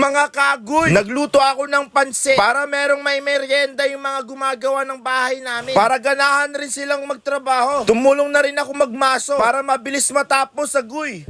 Mga kagoy, nagluto ako ng pansit para merong may merienda yung mga gumagawa ng bahay namin. Para ganahan rin silang magtrabaho. Tumulong na rin ako magmaso para mabilis matapos sa guy.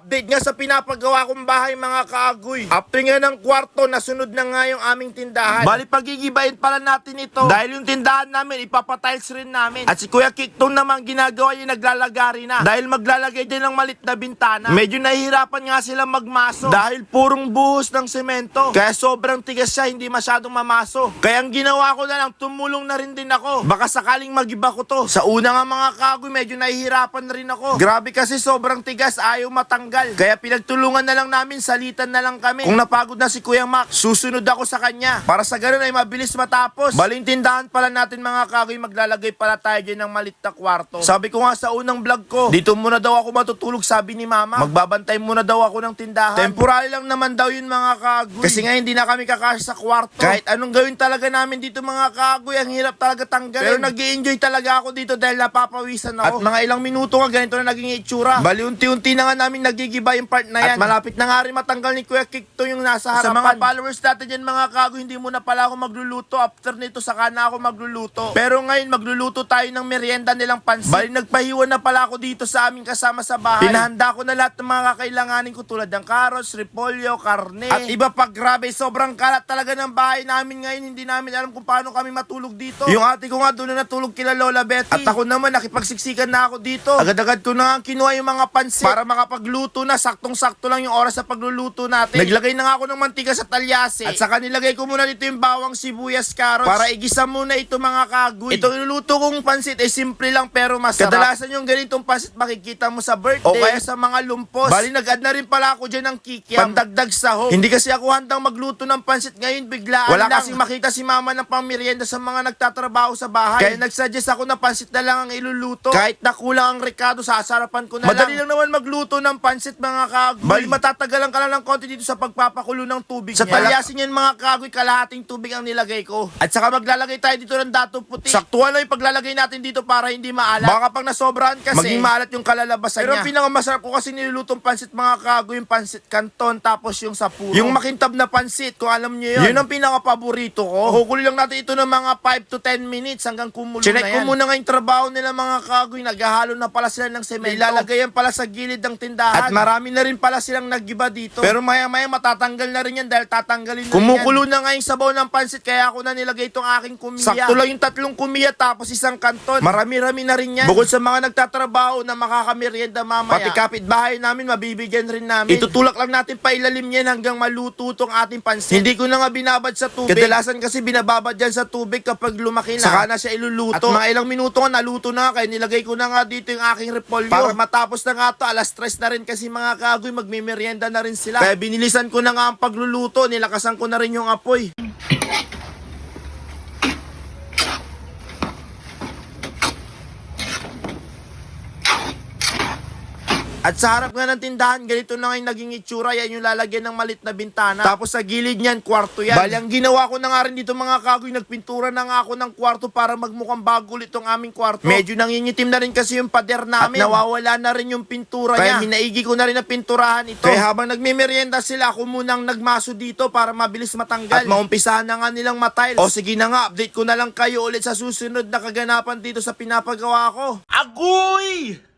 Update nga sa pinapagawa kong bahay mga kaagoy. After nga ng kwarto, nasunod na nga yung aming tindahan. Bali pagigibayin pala natin ito. Dahil yung tindahan namin, ipapatiles rin namin. At si Kuya Kikton naman ginagawa yung naglalagari na. Dahil maglalagay din ng malit na bintana. Medyo nahihirapan nga sila magmaso. Dahil purong buhos ng semento. Kaya sobrang tigas siya, hindi masyadong mamaso. Kaya ang ginawa ko na lang, tumulong na rin din ako. Baka sakaling magiba ko to. Sa una nga mga kaagoy, medyo nahihirapan na rin ako. Grabe kasi sobrang tigas, ayaw matanggal. Kaya pinagtulungan na lang namin, salitan na lang kami. Kung napagod na si Kuya Mac, susunod ako sa kanya. Para sa ganun ay mabilis matapos. Baling tindahan pala natin mga kagoy, maglalagay pala tayo dyan ng malit na kwarto. Sabi ko nga sa unang vlog ko, dito muna daw ako matutulog sabi ni Mama. Magbabantay muna daw ako ng tindahan. Temporary lang naman daw yun mga kagoy. Kasi nga hindi na kami kakasya sa kwarto. Kahit anong gawin talaga namin dito mga kagoy, ang hirap talaga tanggalin. Pero nag enjoy talaga ako dito dahil napapawisan ako. At mga ilang minuto nga ganito na naging itsura. Bali unti-unti na nga namin nagigiba yung part na yan. At malapit na nga rin matanggal ni Kuya Kikto yung nasa harapan. Sa mga followers natin dyan mga kago, hindi muna pala ako magluluto. After nito, saka na ako magluluto. Pero ngayon, magluluto tayo ng merienda nilang pansit. Bali, nagpahiwan na pala ako dito sa aming kasama sa bahay. Pinahanda ko na lahat ng mga kakailanganin ko tulad ng carrots, repolyo, karne. At iba pa, grabe, sobrang kalat talaga ng bahay namin ngayon. Hindi namin alam kung paano kami matulog dito. Yung ate ko nga doon na natulog kila Lola Betty. At ako naman, nakipagsiksikan na ako dito. Agad-agad ko na kinuha yung mga pansit para makapagluto na. Saktong-sakto lang yung oras sa pagluluto natin. Naglagay na nga ako ng mantika sa talyase. At saka nilagay ko muna dito yung bawang sibuyas carrots para igisa muna ito mga kagoy. Ito iluluto kong pansit ay simple lang pero masarap. Kadalasan yung ganitong pansit makikita mo sa birthday o kaya sa mga lumpos. Bali nag-add na rin pala ako dyan ng kikiam. Pandagdag sahog. Hindi kasi ako handang magluto ng pansit ngayon biglaan Wala lang. kasing makita si mama ng pangmerienda sa mga nagtatrabaho sa bahay. Kaya nagsuggest ako na pansit na lang ang iluluto. Kahit na kulang ang rekado, sasarapan ko na Madali lang. naman magluto ng pansit mga kagoy. Bali matatagalan ka lang ng konti dito sa pagpapakulo ng tubig Sa talyasin yan mga kagoy, kalahating tubig ang nilagay ko. At saka maglalagay tayo dito ng dato puti. Saktuhan lang yung paglalagay natin dito para hindi maalat. Baka pag nasobrahan kasi, maging maalat yung kalalabasan Pero niya. Pero pinakamasarap ko kasi nilulutong pansit mga kagoy, yung pansit kanton, tapos yung sa puro. Yung makintab na pansit, kung alam niyo yun. Yun ang pinaka-paborito ko. Hukuli lang natin ito ng mga 5 to 10 minutes hanggang kumulo Chinek na yan. ko muna nga yung trabaho nila mga kagoy. Naghahalo na pala sila ng semento. Ilalagayan pala sa gilid ng tindahan. At marami na rin pala silang nagiba dito. Pero maya-maya matatanggal na rin yan dahil tatanggalin na Kumukulo na nga yung sabaw ng pansit kaya ako na nilagay itong aking kumiya. Sakto lang yung tatlong kumiya tapos isang kanton. Marami-rami na rin yan. Bukod sa mga nagtatrabaho na makakamerienda mamaya. Pati kapitbahay namin mabibigyan rin namin. Itutulak lang natin pa ilalim yan hanggang maluto tong ating pansit. Hindi ko na nga binabad sa tubig. Kadalasan kasi binababad yan sa tubig kapag lumaki na. Saka na siya iluluto. At mga ilang minuto nga naluto na kaya nilagay ko na nga dito yung aking repolyo. Para matapos na nga to, alas stress na rin kasi mga kagoy magmimerienda na rin sila. Kaya binilisan ko na nga ang pagluluto, nilakasan ko na rin yung apoy. At sa harap nga ng tindahan, ganito na nga yung naging itsura. Yan yung lalagyan ng malit na bintana. Tapos sa gilid niyan, kwarto yan. Bali, ang ginawa ko na nga rin dito mga kagoy, nagpintura na nga ako ng kwarto para magmukhang bago ulit tong aming kwarto. Medyo nangingitim na rin kasi yung pader namin. At nawawala na rin yung pintura Kaya niya. Kaya minaigi ko na rin na pinturahan ito. Kaya habang nagmimerienda sila, ako munang nagmaso dito para mabilis matanggal. At maumpisahan na nga nilang matiles. O sige na nga, update ko na lang kayo ulit sa susunod na kaganapan dito sa pinapagawa ko. Agoy!